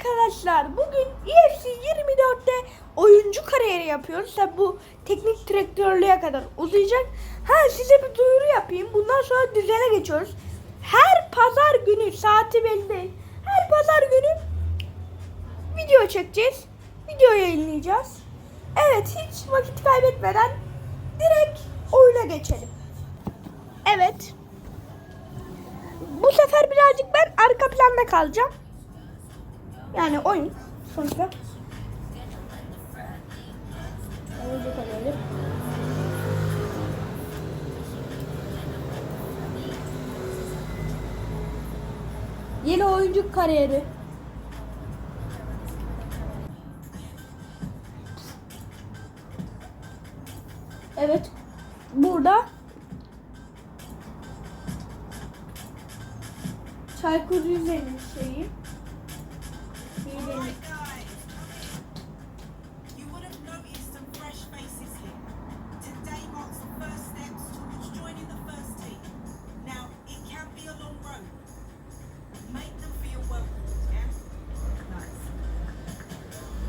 arkadaşlar bugün E UFC 24'te oyuncu kariyeri yapıyoruz. Tabi bu teknik direktörlüğe kadar uzayacak. Ha size bir duyuru yapayım. Bundan sonra düzene geçiyoruz. Her pazar günü saati belli değil. Her pazar günü video çekeceğiz. Video yayınlayacağız. Evet hiç vakit kaybetmeden direkt oyuna geçelim. Evet. Bu sefer birazcık ben arka planda kalacağım. Yani oyun sonuçta. Oyuncu kariyeri. Yeni oyuncu kariyeri. Evet. Burada Çaykur Rize'nin şeyi. Nice.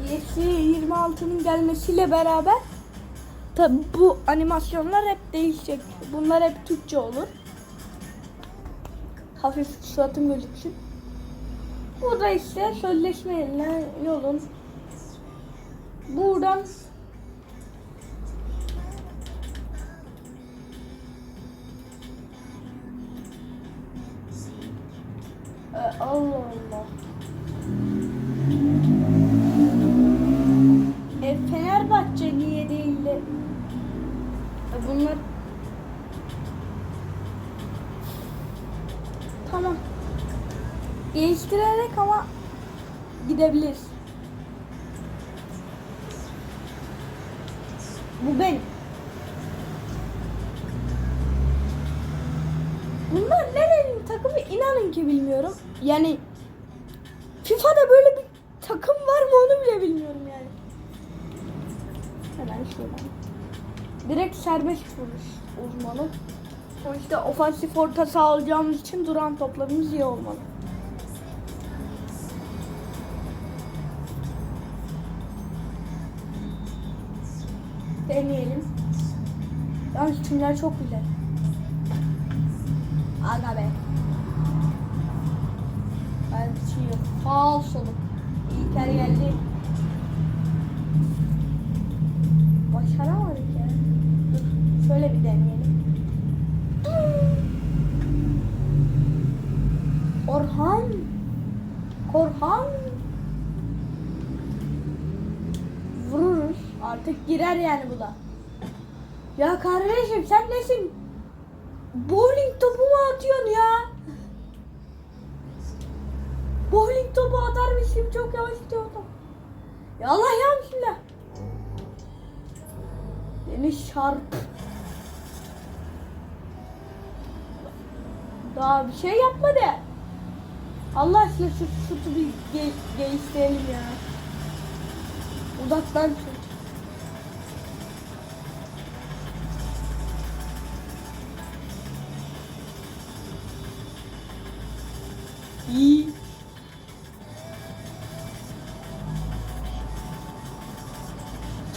UFC 26'nın gelmesiyle beraber tabi bu animasyonlar hep değişecek. Bunlar hep Türkçe olur. Hafif suratım gözüksün. Bu da işte sözleşmeyle yolun. Buradan Ee, gidebilir. Bu ben. Bunlar nerenin takımı inanın ki bilmiyorum. Yani FIFA'da böyle bir takım var mı onu bile bilmiyorum yani. Hemen şuradan. Direkt serbest vuruş uzmanı. Sonuçta ofansif orta sağlayacağımız için duran toplarımız iyi olmalı. Deneyelim. Yalnız tümler çok güzel. Aga be. Ben çiğ faal soluk. İlker geldi. Başaramadık ya. Dur, şöyle bir deneyelim. Orhan. Korhan. Artık girer yani bu da. Ya kardeşim sen nesin? Bowling topu mu atıyorsun ya? Bowling topu atarmışım çok yavaş gidiyor top. Ya Allah ya bismillah. Beni şarp. Daha bir şey yapmadı. Allah aşkına şu şutu bir ge geliştirelim ya. Uzaktan şut.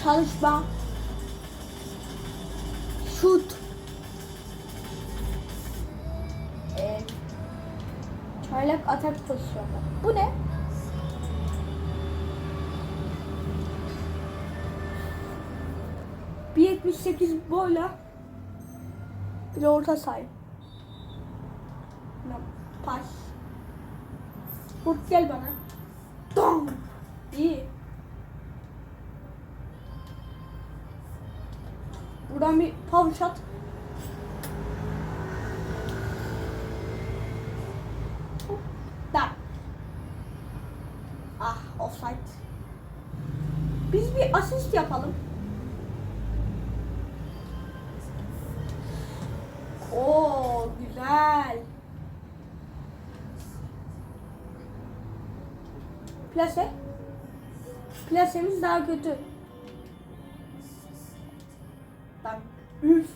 Çalışma. Şut. Ee, çaylak atak pozisyonu. Bu ne? Bir 78 boyla bir orta sahip. Pas. Kurt gel bana. Dong. İyi. Buradan bir power shot. Da. Ah offside. Biz bir asist yapalım. Oo güzel. Plase. Plasemiz daha kötü. Bak. Üf.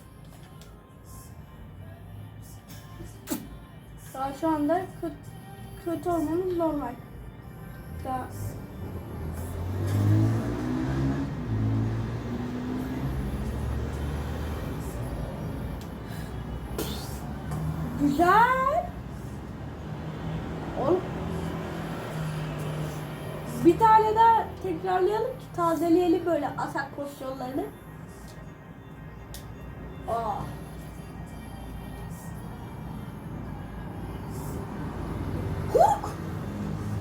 Daha şu anda kötü, kötü olmamız normal. Hatta Güzel. Oğlum. Bir tane daha tekrarlayalım ki tazeleyelim böyle atak pozisyonlarını. Hurk.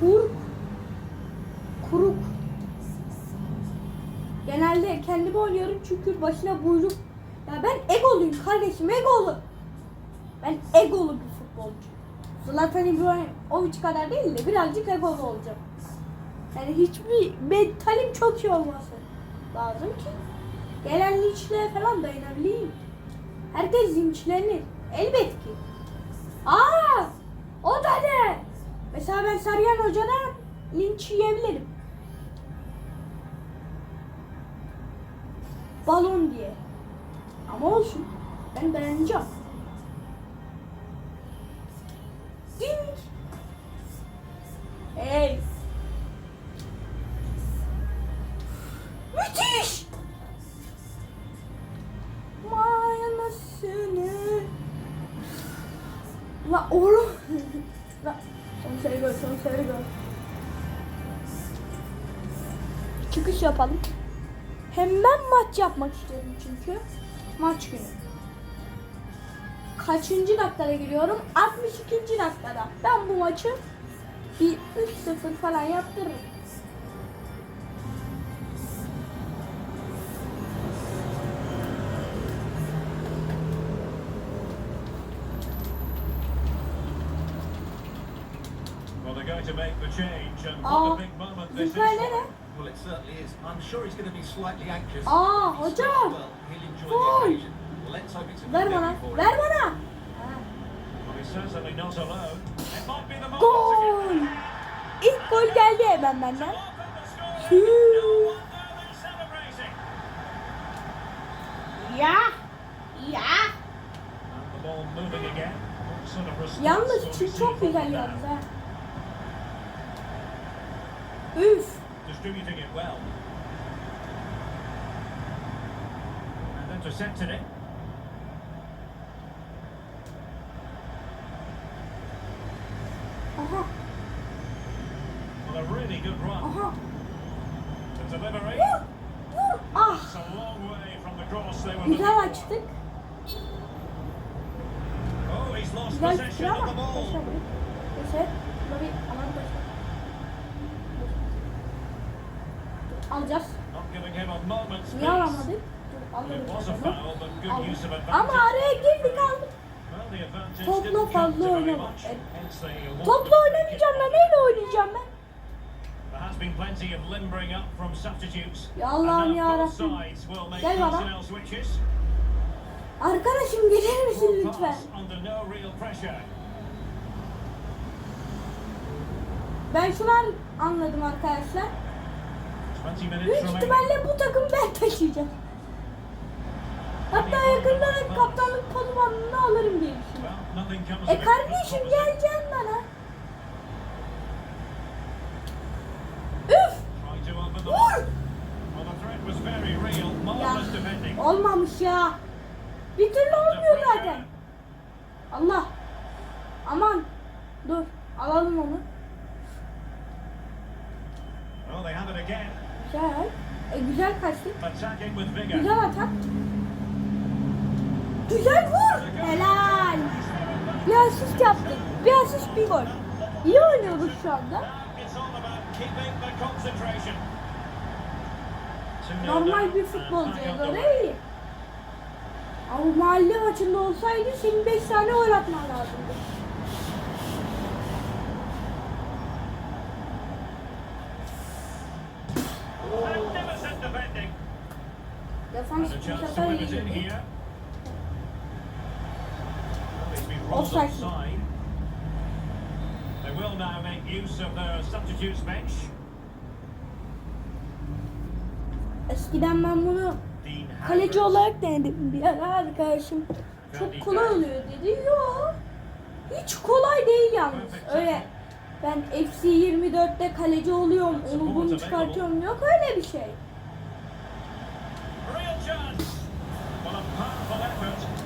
Hurk. Kuruk. Genelde kendimi oynuyorum çünkü başına buyruk. Ya ben egoluyum kardeşim egolu. Ben egolu bir futbolcu. Zlatan İbrahimovic kadar değil de birazcık egolu olacağım. Yani hiçbir mentalim çok iyi olması lazım ki gelen linçlere falan dayanabileyim. Herkes linçlenir. Elbet ki. Aa! O da ne? Mesela ben Sarıyan Hoca'dan linç yiyebilirim. Balon diye. Ama olsun. Ben beğeneceğim. Ding. Hey. Çıkış yapalım. Hemen maç yapmak istiyorum çünkü. Maç günü. Kaçıncı dakikada giriyorum? 62. dakikada. Ben bu maçı bir 3-0 falan yaptırırım. Aa, what a Aa, hocam. Gol. the occasion. Well, let's hope it's a Ver good bana, ver bana. Gol. İlk gol geldi hemen benden. Ya. Ya. Yalnız çok güzel yalnız ha. Üf. Distributing it well. And intercepted it. Aha. Well, a really good run. Aha. The delivery. Vur. Vur. Ah. It's a long way from the cross they were looking açtık. Oh, he's lost Güzel possession of the ball. Aldık. use of Ama araya girdik aldık. Topla fazla oynama. Topla oynamayacağım ben. Neyle oynayacağım ben? There has been plenty of limbering up from substitutes. Ya Allah'ım And now ya both Rabbim. sides will make Gel baba. Arkadaşım gelir misin lütfen? Ben şunu an- anladım arkadaşlar. 20 minutes Büyük ihtimalle bu takım ben taşıyacağım. Hatta yakında da kaptanlık pazmanını alırım diye düşünüyorum. E kardeşim geleceksin bana. Üf! Vur! Ya olmamış ya. Bir türlü olmuyor zaten. Allah. Aman. Dur. Alalım onu. Well, they have it again. Güzel. E güzel kaçtık. Güzel atak. Güzel vur. Helal. Bir asist yaptık. Bir asist bir gol. İyi oynuyoruz şu anda. It's all about keeping the concentration. 2-0 Normal bir futbolcuya göre iyi. Ama mahalle maçında olsaydı senin 5 tane gol atman lazımdı. Bu sefer iyi. Offside. offside. They will now make use of their substitutes bench. Eskiden ben bunu kaleci olarak denedim bir ara arkadaşım. Çok kolay oluyor dedi. Yok. Hiç kolay değil yalnız. Öyle Ben FC 24'te kaleci oluyorum, onu bunu çıkartıyorum. Yok öyle bir şey.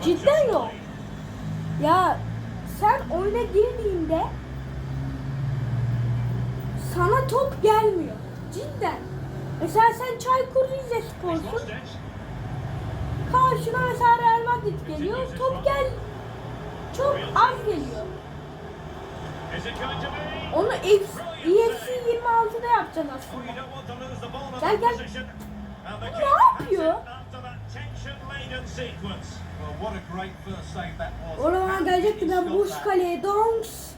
Cidden yok. Ya sen oyuna girdiğinde sana top gelmiyor. Cidden. Mesela sen Çaykur Rizespor'sun. Karşına mesela Real Madrid geliyor. Top gel çok az geliyor. Onu F- EFC 26'da yapacaksın aslında. Gel, gel. Ne yapıyor? Oradan gelecekti ben boş kaleye donks.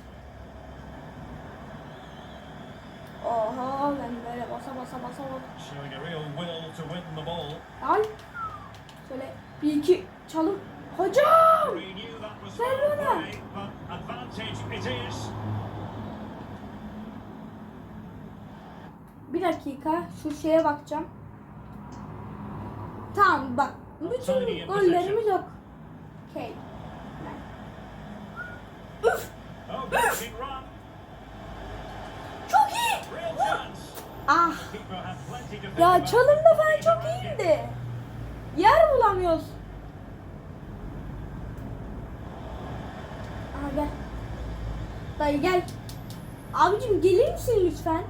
Oha ben böyle basa basa basa basa. Al. Şöyle bir iki çalım. Hocam! Ver bana. Bir dakika şu şeye bakacağım. Tamam bak. Bütün gollerimiz yok. Üf! Oh, run. Çok iyi! Ah! Ya çalımda falan çok iyiydi. Yer bulamıyoruz. Aha gel. Dayı gel. Abicim gelir misin lütfen?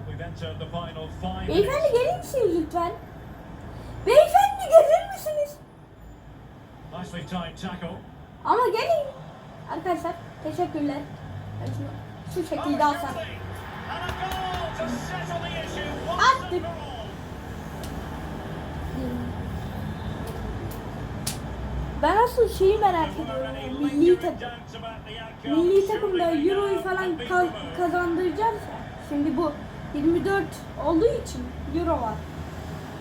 Beyefendi gelir misiniz lütfen? Beyefendi gelir misiniz? Nicely timed tackle. Ama gelin. Arkadaşlar teşekkürler. Ben şunu şu şekilde alsam. Attık. Ben asıl şeyi merak ediyorum. Milli takım. Milli takımda Euro'yu falan kazandıracağız. Şimdi bu 24 olduğu için Euro var.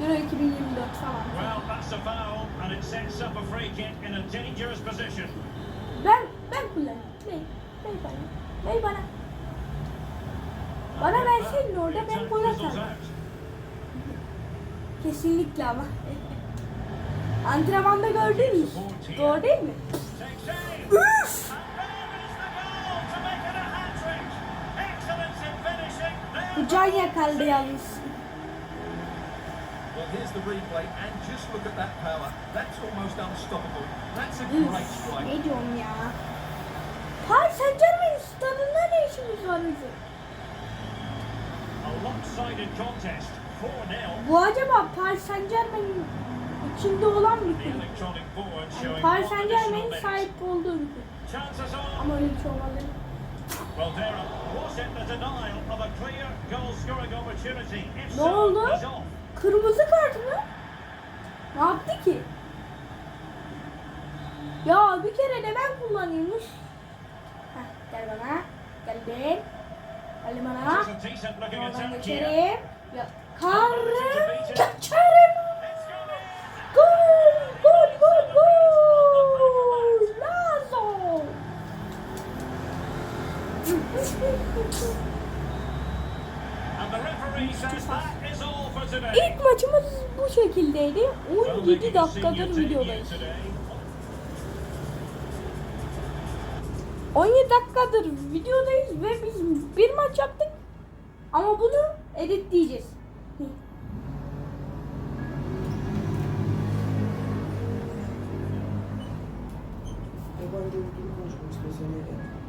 Euro 2024 falan. Well, that's a foul, and it sets up a free kick in a dangerous position. Ben ben kullanayım. Bey, bey bana. Bey bana. Bana verseydin orada ben gol atardım. Kesinlikle ama. Antrenmanda gördünüz. Doğru değil mi? Üf! And there is the goal to make it a hat-trick. Excellence in finishing. There Bu can yakaldı yalnız. Well, here's the replay, and just look at that power. That's almost unstoppable. That's a Üf, great strike. ne diyorum ya? Paris Saint Germain stadında ne işimiz var bizim? A lopsided contest. 4-0. Bu acaba Paris Saint Germain'in içinde olan bir kulüp. Yani Paris Saint Germain'in sahip olduğu bir kulüp. Ama öyle bir şey? If Ne oldu? Kırmızı kart mı? Ne yaptı ki? Ya bir kere de ben kullanıyormuş. Heh, gel bana. Geldin. Gel bana. Oradan geçerim. Ya, karım. 7 dakikadır videodayız. 17 dakikadır videodayız ve biz bir maç yaptık. Ama bunu editleyeceğiz. Yabancı bir durum konuşmak istiyorsan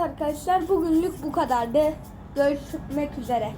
Arkadaşlar bugünlük bu kadardı. Görüşmek üzere.